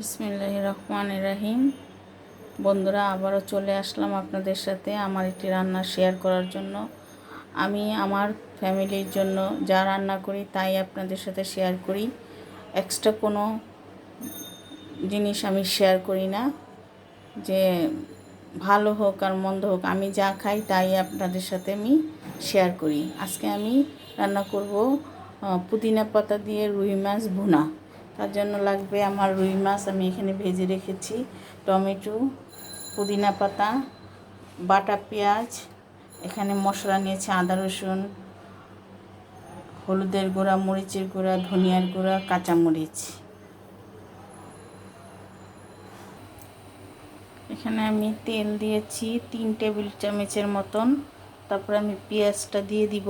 বিসমিল্লাহ রহমান রাহিম। বন্ধুরা, আবারও চলে আসলাম আপনাদের সাথে আমার একটি রান্না শেয়ার করার জন্য। আমি আমার ফ্যামিলির জন্য যা রান্না করি তাই আপনাদের সাথে শেয়ার করি। এক্সট্রা কোনো জিনিস আমি শেয়ার করি না। যে ভালো হোক আর মন্দ হোক, আমি যা খাই তাই আপনাদের সাথে আমি শেয়ার করি। আজকে আমি রান্না করব পুদিনা পাতা দিয়ে রুই মাছ ভুনা। তার জন্য লাগবে আমার রুই মাছ আমি এখানে ভেজে রেখেছি। টমেটো, পুদিনা পাতা, বাটা পেঁয়াজ, এখানে মশলা নিয়েছি আদা রসুন, হলুদের গুঁড়া, মরিচের গুঁড়া, ধনিয়ার গুঁড়া, কাঁচামরিচ। এখানে আমি তেল দিয়েছি তিন টেবিল চামচের মতন। তারপরে আমি পেঁয়াজটা দিয়ে দিব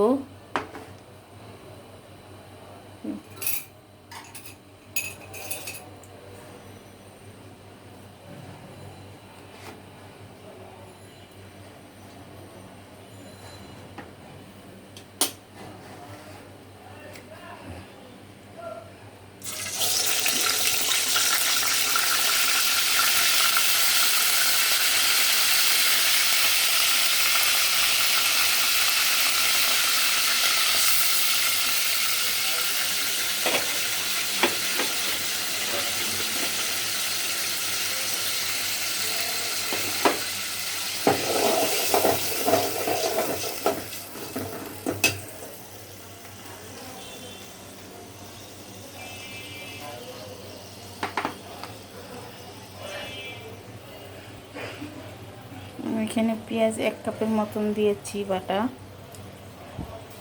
আমি এখানে পেঁয়াজ এক কাপের মতন দিয়েছি বাটা।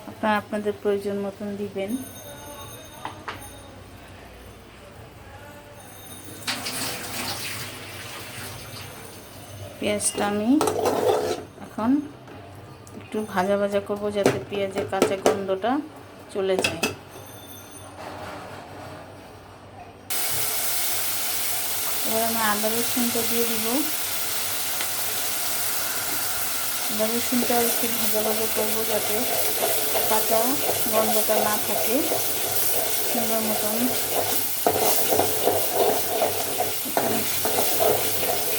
আপনারা আপনাদের প্রয়োজন মতন দিবেন। পেঁয়াজটা আমি এখন একটু ভাজা ভাজা করব যাতে পেঁয়াজের কাঁচা গন্ধটা চলে যায়। এবার আমি আদা রসুনটা দিয়ে দিব। রসুনটা একটু ভাজা ভাজা করব যাতে কাঁচা গন্ধটা না থাকে। সুন্দর মতন।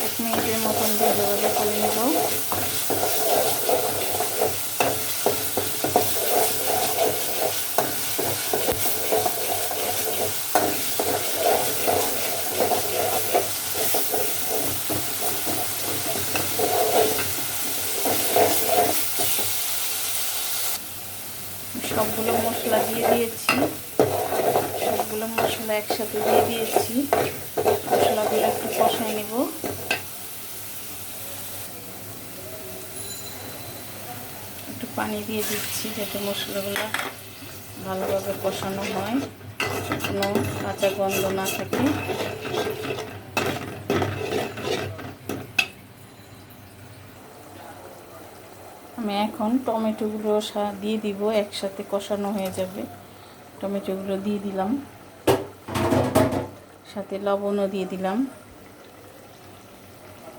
এক মিনিটের মতন ভাজা ভাজা করে নেব সবগুলো মশলা দিয়ে দিয়েছি। সবগুলো মশলা একসাথে দিয়ে দিয়েছি। মশলাগুলো একটু কষাই নেব। একটু পানি দিয়ে দিচ্ছি যাতে মশলাগুলো ভালোভাবে কষানো হয় কোনো কাঁচা গন্ধ না থাকে। আমি এখন টমেটোগুলো দিয়ে দিব, একসাথে কষানো হয়ে যাবে। টমেটোগুলো দিয়ে দিলাম। সাথে লবণও দিয়ে দিলাম।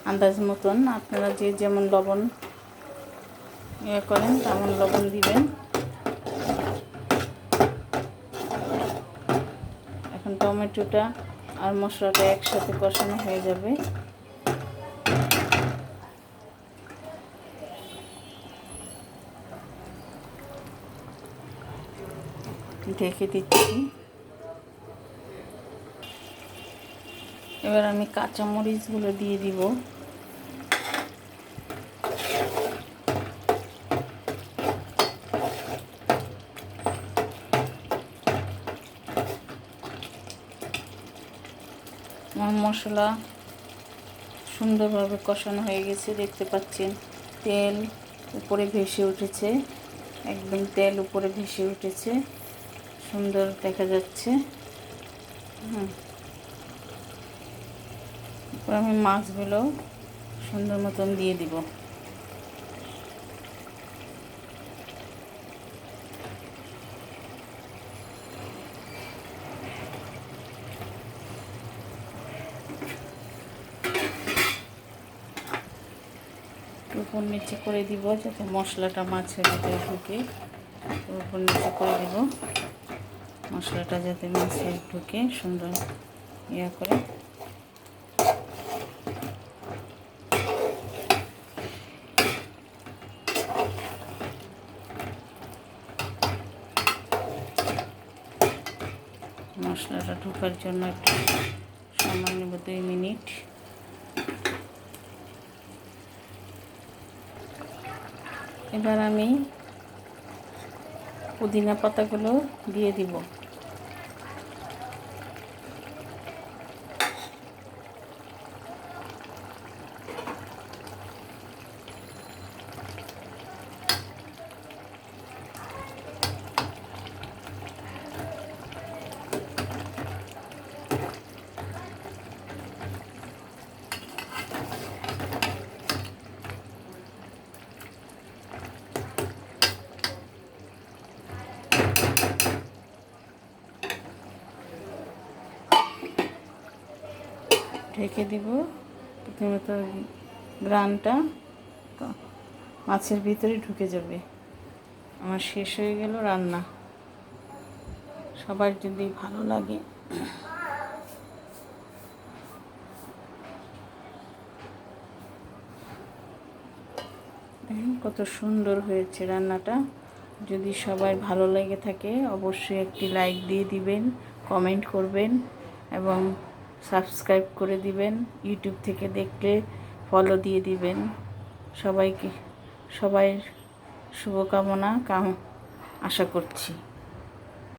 আন্দাজ মতন আপনারা যে যেমন লবণ ইয়ে করেন, তেমন লবণ দিবেন। এখন টমেটোটা আর মশলাটা একসাথে কষানো হয়ে যাবে। ঢেকে দিচ্ছি। এবার আমি কাঁচামরিচগুলো দিয়ে দিব। আমার মশলা সুন্দরভাবে কষানো হয়ে গেছে, দেখতে পাচ্ছেন। তেল উপরে ভেসে উঠেছে, একদম তেল উপরে ভেসে উঠেছে। সুন্দর দেখা যাচ্ছে। হুম। আমি মাছগুলো সুন্দর মতন দিয়ে দিব। উপর নিচে করে দিব, যাতে মশলাটা মাছের ভিতরে ঢুকে। উপর নিচে করে দিব। মশলাটা যাতে মাছে ঢুকে সুন্দর ইয়া করে। মশলাটা ঢোকার জন্য একটু সময় নেব দুই মিনিট। এবার আমি পুদিনা পাতাগুলো দিয়ে দিব। ঢেকে দিব। প্রথমে তো গ্রানটা মাছের ভিতরে ঢুকে যাবে। আমার শেষ হয়ে গেল রান্না। সবার যদি ভালো লাগে। কত সুন্দর হয়েছে রান্নাটা। যদি সবাই ভালো লেগে থাকে, অবশ্যই একটি লাইক দিয়ে দিবেন কমেন্ট করবেন এবং সাবস্ক্রাইব করে দিবেন। ইউটিউব থেকে দেখলে ফলো দিয়ে দিবেন। সবাইকে সবাই শুভকামনা কাম আশা করছি।